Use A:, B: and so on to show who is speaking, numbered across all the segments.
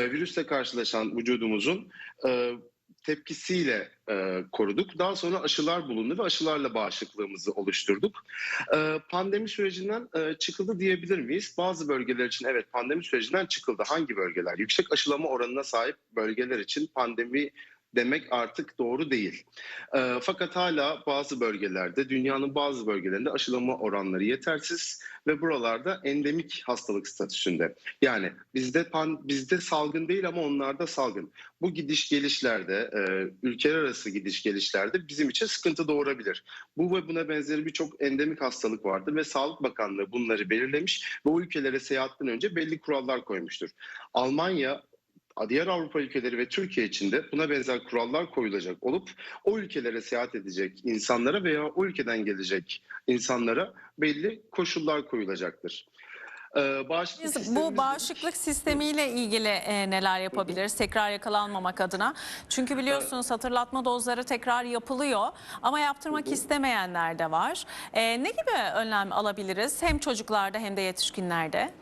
A: e, virüsle karşılaşan vücudumuzun e, tepkisiyle e, koruduk. Daha sonra aşılar bulundu ve aşılarla bağışıklığımızı oluşturduk. E, pandemi sürecinden e, çıkıldı diyebilir miyiz? Bazı bölgeler için evet pandemi sürecinden çıkıldı. Hangi bölgeler? Yüksek aşılama oranına sahip bölgeler için pandemi demek artık doğru değil. E, fakat hala bazı bölgelerde, dünyanın bazı bölgelerinde aşılama oranları yetersiz ve buralarda endemik hastalık statüsünde. Yani bizde pan, bizde salgın değil ama onlarda salgın. Bu gidiş gelişlerde, e, ülkeler arası gidiş gelişlerde bizim için sıkıntı doğurabilir. Bu ve buna benzeri birçok endemik hastalık vardı ve Sağlık Bakanlığı bunları belirlemiş ve o ülkelere seyahatten önce belli kurallar koymuştur. Almanya diğer Avrupa ülkeleri ve Türkiye için de buna benzer kurallar koyulacak olup o ülkelere seyahat edecek insanlara veya o ülkeden gelecek insanlara belli koşullar koyulacaktır. Ee, bağışıklık
B: Biz bu bağışıklık sistemiyle ilgili e, neler yapabiliriz tekrar yakalanmamak adına? Çünkü biliyorsunuz hatırlatma dozları tekrar yapılıyor ama yaptırmak istemeyenler de var. E, ne gibi önlem alabiliriz hem çocuklarda hem de yetişkinlerde?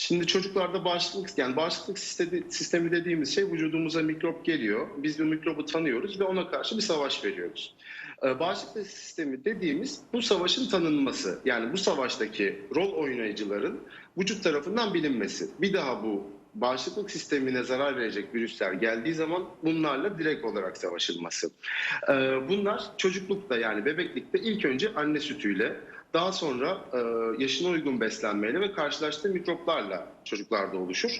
A: Şimdi çocuklarda bağışıklık yani bağışıklık sistemi, dediğimiz şey vücudumuza mikrop geliyor. Biz bu mikrobu tanıyoruz ve ona karşı bir savaş veriyoruz. Ee, bağışıklık sistemi dediğimiz bu savaşın tanınması. Yani bu savaştaki rol oynayıcıların vücut tarafından bilinmesi. Bir daha bu bağışıklık sistemine zarar verecek virüsler geldiği zaman bunlarla direkt olarak savaşılması. Ee, bunlar çocuklukta yani bebeklikte ilk önce anne sütüyle daha sonra e, yaşına uygun beslenmeyle ve karşılaştığı mikroplarla çocuklarda oluşur.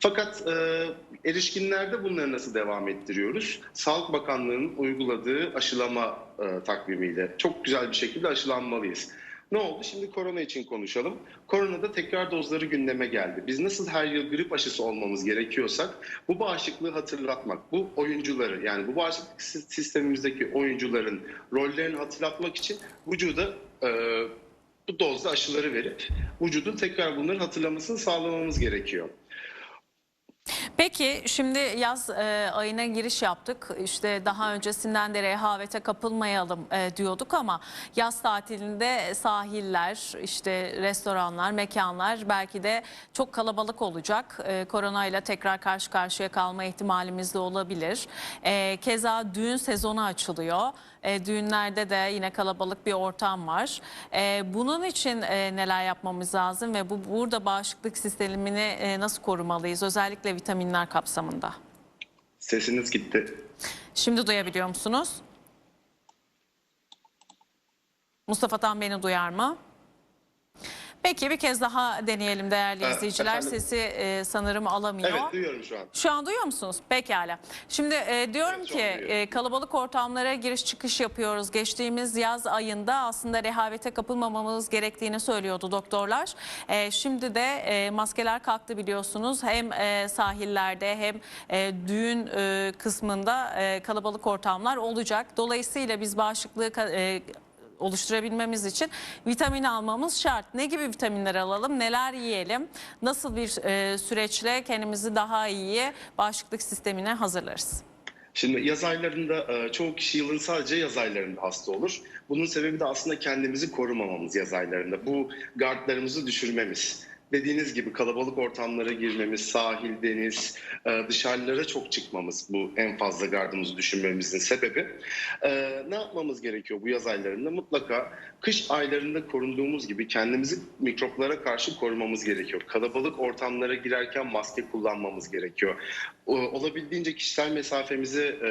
A: Fakat e, erişkinlerde bunları nasıl devam ettiriyoruz? Sağlık Bakanlığı'nın uyguladığı aşılama e, takvimiyle çok güzel bir şekilde aşılanmalıyız. Ne oldu? Şimdi korona için konuşalım. Koronada tekrar dozları gündeme geldi. Biz nasıl her yıl grip aşısı olmamız gerekiyorsak bu bağışıklığı hatırlatmak, bu oyuncuları yani bu bağışıklık sistemimizdeki oyuncuların rollerini hatırlatmak için vücuda e, bu dozda aşıları verip vücudun tekrar bunların hatırlamasını sağlamamız gerekiyor.
B: Peki şimdi yaz e, ayına giriş yaptık. İşte daha öncesinden de rehavete kapılmayalım e, diyorduk ama yaz tatilinde sahiller, işte restoranlar, mekanlar belki de çok kalabalık olacak. E, koronayla tekrar karşı karşıya kalma ihtimalimiz de olabilir. E, keza düğün sezonu açılıyor. E, düğünlerde de yine kalabalık bir ortam var. E, bunun için e, neler yapmamız lazım ve bu burada bağışıklık sistemini e, nasıl korumalıyız? Özellikle vitaminler kapsamında.
A: Sesiniz gitti.
B: Şimdi duyabiliyor musunuz? Mustafa Tan beni duyar mı? Peki bir kez daha deneyelim değerli
A: Evet,
B: izleyiciler.
A: efendim.
B: Sesi e, sanırım alamıyor.
A: Evet duyuyorum şu an.
B: Şu an duyuyor musunuz? Pekala. Şimdi e, diyorum
A: Evet,
B: ki e, kalabalık ortamlara giriş çıkış yapıyoruz. Geçtiğimiz yaz ayında aslında rehavete kapılmamamız gerektiğini söylüyordu doktorlar. E, şimdi de e, maskeler kalktı biliyorsunuz. Hem e, sahillerde hem e, düğün e, kısmında e, kalabalık ortamlar olacak. Dolayısıyla biz bağışıklığı e, oluşturabilmemiz için vitamin almamız şart. Ne gibi vitaminler alalım, neler yiyelim, nasıl bir e, süreçle kendimizi daha iyi bağışıklık sistemine hazırlarız?
A: Şimdi yaz aylarında e, çoğu kişi yılın sadece yaz aylarında hasta olur. Bunun sebebi de aslında kendimizi korumamamız yaz aylarında. Bu gardlarımızı düşürmemiz. Dediğiniz gibi kalabalık ortamlara girmemiz, sahil, deniz, e, dışarılara çok çıkmamız bu en fazla gardımızı düşürmemizin sebebi. E, Ne yapmamız gerekiyor bu yaz aylarında? Mutlaka kış aylarında korunduğumuz gibi kendimizi mikroplara karşı korumamız gerekiyor. Kalabalık ortamlara girerken maske kullanmamız gerekiyor. Olabildiğince kişisel mesafemize e,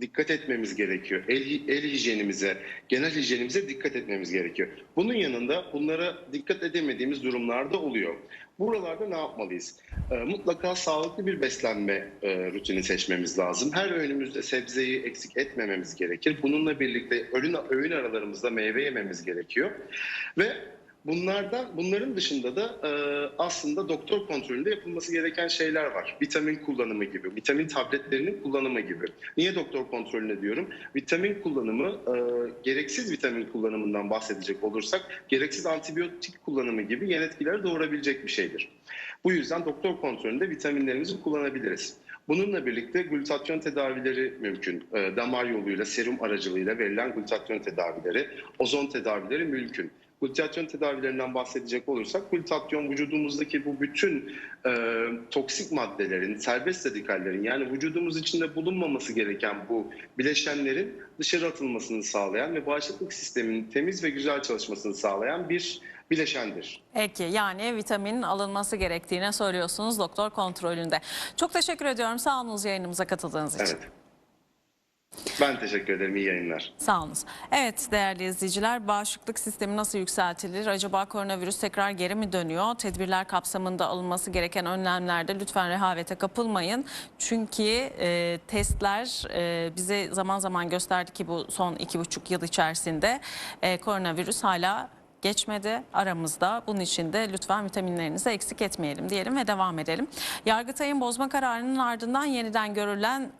A: dikkat etmemiz gerekiyor. El, el hijyenimize, genel hijyenimize dikkat etmemiz gerekiyor. Bunun yanında bunlara dikkat edemediğimiz durumlarda oluyor. Buralarda ne yapmalıyız? E, mutlaka sağlıklı bir beslenme e, rutini seçmemiz lazım. Her öğünümüzde sebzeyi eksik etmememiz gerekir. Bununla birlikte öğün, öğün aralarımızda meyve yememiz gerekiyor. Ve Bunlardan, bunların dışında da e, aslında doktor kontrolünde yapılması gereken şeyler var. Vitamin kullanımı gibi, vitamin tabletlerinin kullanımı gibi. Niye doktor kontrolüne diyorum? Vitamin kullanımı, e, gereksiz vitamin kullanımından bahsedecek olursak, gereksiz antibiyotik kullanımı gibi yan etkiler doğurabilecek bir şeydir. Bu yüzden doktor kontrolünde vitaminlerimizi kullanabiliriz. Bununla birlikte glutatyon tedavileri mümkün. E, damar yoluyla, serum aracılığıyla verilen glutatyon tedavileri, ozon tedavileri mümkün. Glutatyon tedavilerinden bahsedecek olursak glutatyon vücudumuzdaki bu bütün e, toksik maddelerin, serbest radikallerin yani vücudumuz içinde bulunmaması gereken bu bileşenlerin dışarı atılmasını sağlayan ve bağışıklık sisteminin temiz ve güzel çalışmasını sağlayan bir bileşendir.
B: Peki yani vitaminin alınması gerektiğini söylüyorsunuz doktor kontrolünde. Çok teşekkür ediyorum. Sağ olunuz yayınımıza katıldığınız için.
A: Evet. Ben teşekkür ederim. İyi yayınlar.
B: Sağ. Evet değerli izleyiciler bağışıklık sistemi nasıl yükseltilir? Acaba koronavirüs tekrar geri mi dönüyor? Tedbirler kapsamında alınması gereken önlemlerde lütfen rehavete kapılmayın. Çünkü e, testler e, bize zaman zaman gösterdi ki bu son iki buçuk yıl içerisinde e, koronavirüs hala geçmedi aramızda. Bunun için de lütfen vitaminlerinizi eksik etmeyelim diyelim ve devam edelim. Yargıtay'ın bozma kararının ardından yeniden görülen